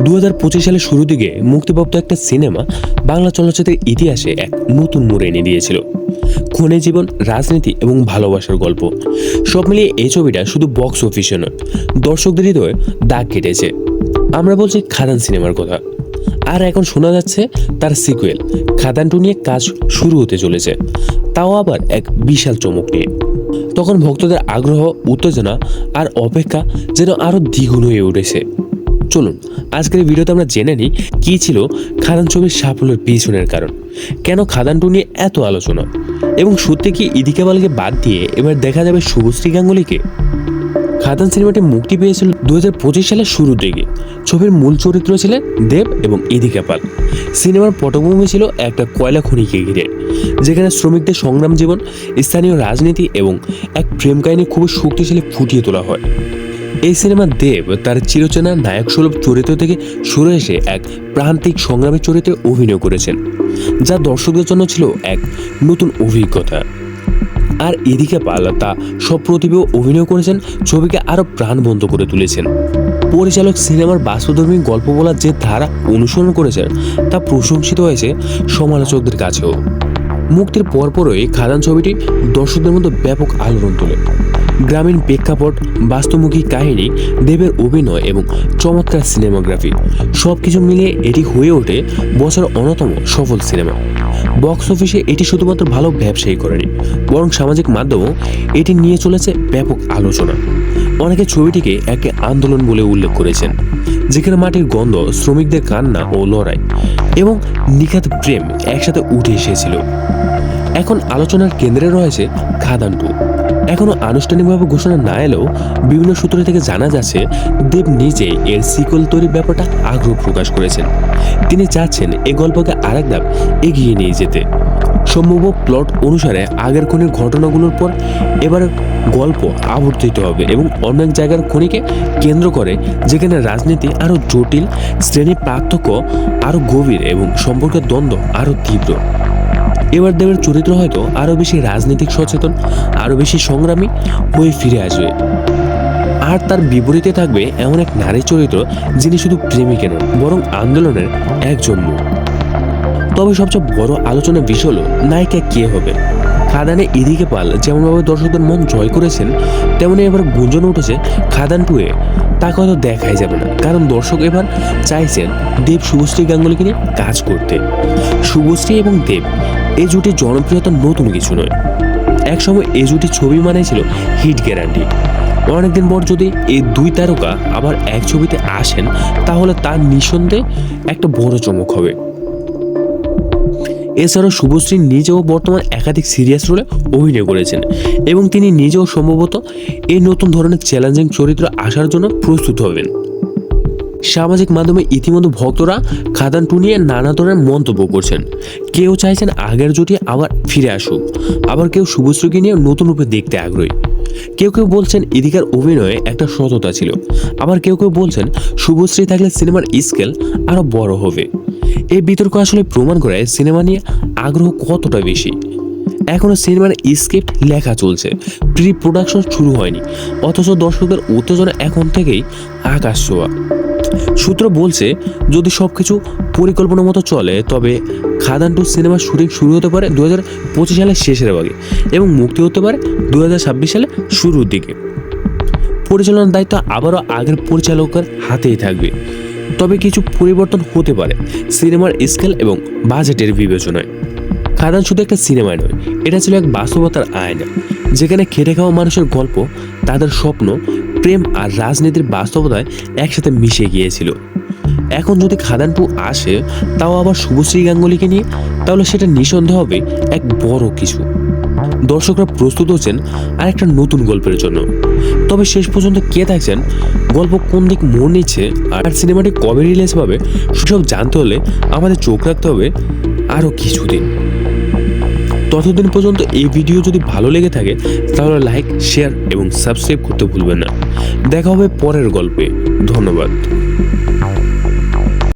দু হাজার পঁচিশ সালের শুরু দিকে মুক্তিপ্রাপ্ত একটা সিনেমা বাংলা চলচ্চিত্রের ইতিহাসে এক নতুন মোড় এনে দিয়েছিল। খুনে জীবন, রাজনীতি এবং ভালোবাসার গল্প। সব মিলিয়ে এই ছবিটা শুধু বক্স অফিসে নয়, দর্শকদের হৃদয়ে দাগ কেটেছে। আমরা বলছি খাদান সিনেমার কথা। আর এখন শোনা যাচ্ছে তার সিকুয়েল খাদান টু নিয়ে কাজ শুরু হতে চলেছে। তাও আবার এক বিশাল চমক নিয়ে। তখন ভক্তদের আগ্রহ, উত্তেজনা আর অপেক্ষা যেন আরও দ্বিগুণ হয়ে উঠেছে। চলুন, আজকের ভিডিওতে আমরা জেনে নিই কী ছিল খাদান ছবির সাফল্যের পিছনের কারণ। কেন খাদান টু নিয়ে এত আলোচনা? এবং সত্যি কি ইদিকা বালকে বাদ দিয়ে এবার দেখা যাবে শুভশ্রী গাঙ্গুলিকে খাদান সিনেমাটি মুক্তি পেয়েছিল দু হাজার পঁচিশ সালের শুরুর দিকে। ছবির মূল চরিত্র ছিলেন দেব এবং ইদিকা পাল। সিনেমার পটভূমি ছিল একটা কয়লা খনিকে ঘিরে, যেখানে শ্রমিকদের সংগ্রাম জীবন, স্থানীয় রাজনীতি এবং এক প্রেম কাহিনী খুবই শক্তিশালী ফুটিয়ে তোলা হয়। এই সিনেমা দেব তার চিরচেনা নায়ক সুলভ চরিত্র থেকে সরে এসে এক প্রান্তিক সংগ্রামী চরিত্রে অভিনয় করেছেন, যা দর্শকদের জন্য ছিল এক নতুন অভিজ্ঞতা। আর এদিকে পাল তা সপ্রতিভ অভিনয় করেছেন, ছবিকে আরও প্রাণবন্ত করে তুলেছেন। পরিচালক সিনেমার বাস্তবধর্মী গল্প বলার যে ধারা অনুসরণ করেছেন, তা প্রশংসিত হয়েছে সমালোচকদের কাছেও। মুক্তির পরপরই খাদান ছবিটি দর্শকদের মধ্যে ব্যাপক আলোড়ন তোলে। গ্রামীণ প্রেক্ষাপট বাস্তবমুখী কাহিনী, দেবের অভিনয় এবং চমৎকার সিনেমাগ্রাফি। সব কিছু মিলিয়ে এটি হয়ে ওঠে বছরের অন্যতম সফল সিনেমা। বক্স অফিসে এটি শুধুমাত্র ভালো ব্যবসায়ী করেনি, বরং সামাজিক মাধ্যমেও এটি নিয়ে চলেছে ব্যাপক আলোচনা। অনেকে ছবিটিকে একে আন্দোলন বলে উল্লেখ করেছেন, যেখানে মাটির গন্ধ, শ্রমিকদের কান্না ও লড়াই এবং নিখাত প্রেম একসাথে উঠে এসেছিল। এখন আলোচনার কেন্দ্রে রয়েছে খাদান টু। এখনও আনুষ্ঠানিকভাবে ঘোষণা না এলেও বিভিন্ন সূত্র থেকে জানা যাচ্ছে, দেব নিজে এর সিকল তৈরির ব্যাপারটা আগ্রহ প্রকাশ করেছেন। তিনি চাচ্ছেন এই গল্পকে আরেক ধাপ এগিয়ে নিয়ে যেতে। সম্ভব প্লট অনুসারে আগের খনির ঘটনাগুলোর পর এবার গল্প আবর্তিত হবে এবং অনেক জায়গার খনিকে কেন্দ্র করে যেখানে রাজনীতি আরও জটিল শ্রেণি পার্থক্য আরও গভীর এবং সম্পর্কের দ্বন্দ্ব আরও তীব্র। এবার দেবের চরিত্র হয়তো আরও বেশি রাজনৈতিক সচেতন আরও বেশি সংগ্রামী হয়ে ফিরে আসবে। আর তার বিপরীতে থাকবে এমন এক নারী চরিত্র যিনি শুধু প্রেমিকা নন, বরং আন্দোলনের একজন মুখ তবে সবচেয়ে বড় আলোচনা বিষয় হলো, নায়িকা কে হবে? খাদানে ইদিকে পাল যেমনভাবে দর্শকদের মন জয় করেছেন, তেমনি এবার গুঞ্জন উঠেছে খাদান টুয়ে তাকে হয়তো দেখাই যাবে না, কারণ দর্শক এবার চাইছেন দেব শুভশ্রী গাঙ্গুলিকে নিয়ে কাজ করতে। শুভশ্রী এবং দেব এই জুটির জনপ্রিয়তা নতুন কিছু নয়। একসময় এই জুটি ছবি মানে ছিল হিট গ্যারান্টি অনেকদিন পর যদি এই দুই তারকা আবার এক ছবিতে আসেন, তাহলে তার নিঃসন্দেহে একটা বড় চমক হবে। এছাড়াও শুভশ্রী নিজেও বর্তমান একাধিক সিরিয়াস রোলে অভিনয় করেছেন এবং তিনি নিজেও সম্ভবত এই নতুন ধরনের চ্যালেঞ্জিং চরিত্র আসার জন্য প্রস্তুত হবেন। সামাজিক মাধ্যমে ইতিমধ্যে ভক্তরা খাদান টু নিয়ে নানা ধরনের মন্তব্য করছেন। কেউ চাইছেন আগের জুটি আবার ফিরে আসুক। আবার কেউ শুভশ্রীকে নিয়ে নতুন রূপে দেখতে আগ্রহী। কেউ কেউ বলছেন ইদিকার অভিনয়ে একটা সততা ছিল। আবার কেউ কেউ বলছেন শুভশ্রী থাকলে সিনেমার স্কেল আরও বড় হবে। এই বিতর্ক আসলে প্রমাণ করে সিনেমা নিয়ে আগ্রহ কতটা বেশি। এখনও সিনেমার স্ক্রিপ্ট লেখা চলছে। প্রি প্রোডাকশন শুরু হয়নি। অথচ দর্শকদের উত্তেজনা এখন থেকেই আকাশ ছোঁয়া। সূত্র বলছে, যদি সব কিছু পরিকল্পনা মতো চলে, তবে খাদান টু সিনেমার শুটিং শুরু হতে পারে দু হাজার পঁচিশ সালের শেষের ভাগে এবং মুক্তি হতে পারে দু হাজার ছাব্বিশ সালের শুরুর দিকে। পরিচালনার দায়িত্ব আবারও আগের পরিচালকের হাতেই থাকবে। তবে কিছু পরিবর্তন হতে পারে সিনেমার স্কেল এবং বাজেটের বিবেচনায়। খাদান শুধু একটা সিনেমা নয়, এটা ছিল এক বাস্তবতার আয়না। যেখানে খেটে খাওয়া মানুষের গল্প, তাদের স্বপ্ন প্রেম আর রাজনীতির বাস্তবতায় একসাথে মিশে গিয়েছিল। এখন যদি খাদানপু আসে, তাও আবার শুভশ্রী গাঙ্গুলিকে নিয়ে, তাহলে সেটা নিঃসন্দেহ হবে এক বড় কিছু। দর্শকরা প্রস্তুত হচ্ছেন আর একটা নতুন গল্পের জন্য। তবে শেষ পর্যন্ত কে থাকছেন, গল্প কোন দিক মোড় নিচ্ছে আর সিনেমাটি কবে রিলিজ পাবে সেসব জানতে হলে আমাদের চোখ রাখতে হবে আরও কিছুদিন। ততদিন পর্যন্ত এই ভিডিও যদি ভালো লেগে থাকে, তাহলে লাইক শেয়ার এবং সাবস্ক্রাইব করতে ভুলবেন না। দেখা হবে পরের গল্পে। ধন্যবাদ।